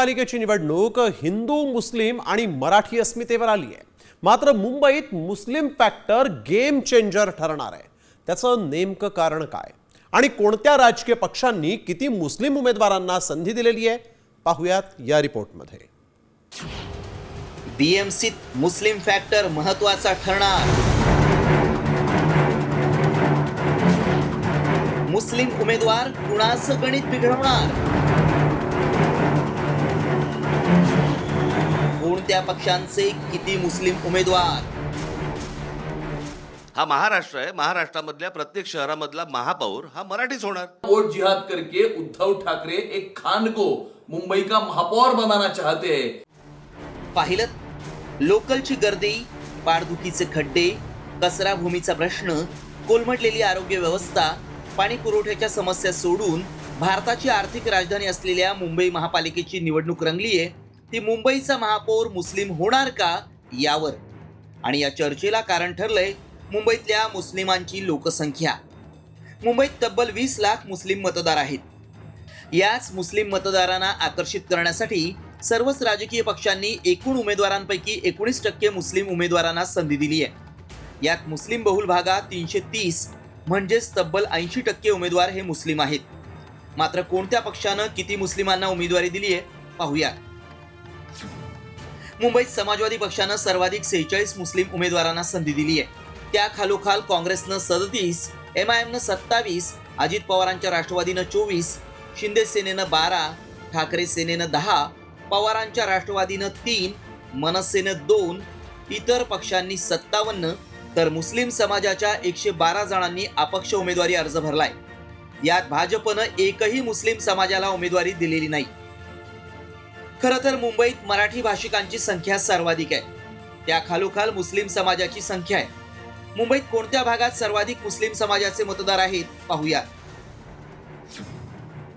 महापालिकेची निवडणूक हिंदू मुस्लिम आणि मराठी अस्मितेवर आली आहे. मात्र मुंबईत मुस्लिम फॅक्टर गेम चेंजर ठरणार आहे. त्याचं नेमकं कारण काय? आणि कोणत्या राजकीय पक्षांनी किती मुस्लिम उमेदवारांना संधी दिलेली आहे? पाहुयात या रिपोर्टमध्ये. बीएमसीत मुस्लिम फॅक्टर महत्त्वाचा ठरणार. मुस्लिम उमेदवार कुणाचं गणित बिघडवणार? कोणत्या पक्षांचे किती मुस्लिम उमेदवार? हा महाराष्ट्र आहे. महाराष्ट्रामधल्या प्रत्येक शहरामधला महापौर हा मराठीच होणार. वोट जिहाद करके उद्धव ठाकरे एक खान को मुंबई का महापौर बनाना चाहते हैं. पाहिलं? लोकलची गर्दी पाठदुखीचे खड्डे कचरा भूमीचा प्रश्न कोलमडलेली आरोग्य व्यवस्था पाणी पुरवठ्याच्या समस्या सोडून भारताची आर्थिक राजधानी असलेल्या मुंबई महापालिकेची निवडणूक रंगली आहे ती मुंबईचा महापौर मुस्लिम होणार का यावर. आणि या चर्चेला कारण ठरलंय मुंबईतल्या मुस्लिमांची लोकसंख्या. मुंबईत तब्बल वीस लाख मुस्लिम मतदार आहेत. याच मुस्लिम मतदारांना आकर्षित करण्यासाठी सर्वच राजकीय पक्षांनी एकूण उमेदवारांपैकी एकोणीस टक्के मुस्लिम उमेदवारांना संधी दिली आहे. यात मुस्लिम बहुल भागात तीनशे तीस म्हणजेच तब्बल ऐंशी टक्के उमेदवार हे मुस्लिम आहेत. मात्र कोणत्या पक्षानं किती मुस्लिमांना उमेदवारी दिली आहे पाहूया मुंबईत समाजवादी पक्षानं सर्वाधिक सेहेचाळीस मुस्लिम उमेदवारांना संधी दिली आहे. त्या खालोखाल काँग्रेसनं सदतीस एम आय एमनं सत्तावीस अजित पवारांच्या राष्ट्रवादीनं चोवीस शिंदे सेनेनं बारा ठाकरे सेनेनं दहा पवारांच्या राष्ट्रवादीनं तीन मनसेनं दोन इतर पक्षांनी सत्तावन्न तर मुस्लिम समाजाच्या एकशे बारा जणांनी अपक्ष उमेदवारी अर्ज भरलाय. यात भाजपनं एकही मुस्लिम समाजाला उमेदवारी दिलेली नाही. खरं तर मुंबईत मराठी भाषिकांची संख्या सर्वाधिक आहे. त्या खालोखाल मुस्लिम समाजाची संख्या आहे. मुंबईत कोणत्या भागात सर्वाधिक मुस्लिम समाजाचे मतदार आहेत पाहूया.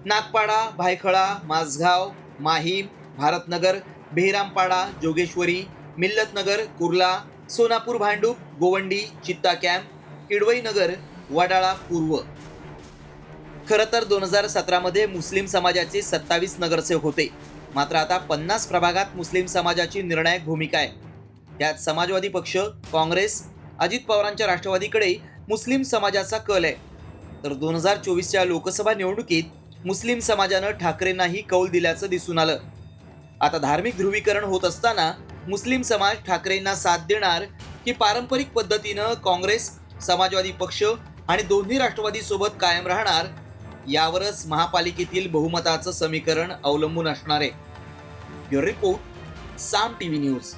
नागपाडा भायखळा माझगाव माहीम भारतनगर बेहरामपाडा जोगेश्वरी मिल्लतनगर कुर्ला सोनापूर भांडूप गोवंडी चित्ता कॅम्प किडवई नगर वडाळा पूर्व. खरं तर दोन हजार सतरामध्ये मुस्लिम समाजाचे सत्तावीस नगरसेवक होते. मात्र आता पन्नास प्रभागात मुस्लिम समाजाची निर्णायक भूमिका आहे. त्यात समाजवादी पक्ष काँग्रेस अजित पवारांच्या राष्ट्रवादीकडे मुस्लिम समाजाचा कल आहे. तर दोन हजार चोवीसच्या लोकसभा निवडणुकीत मुस्लिम समाजानं ठाकरेंनाही कौल दिल्याचं दिसून आलं. आता धार्मिक ध्रुवीकरण होत असताना मुस्लिम समाज ठाकरेंना साथ देणार की पारंपरिक पद्धतीनं काँग्रेस समाजवादी पक्ष आणि दोन्ही राष्ट्रवादीसोबत कायम राहणार यावरच महापालिकेतील बहुमताचं समीकरण अवलंबून असणार आहे. Report Saam TV news.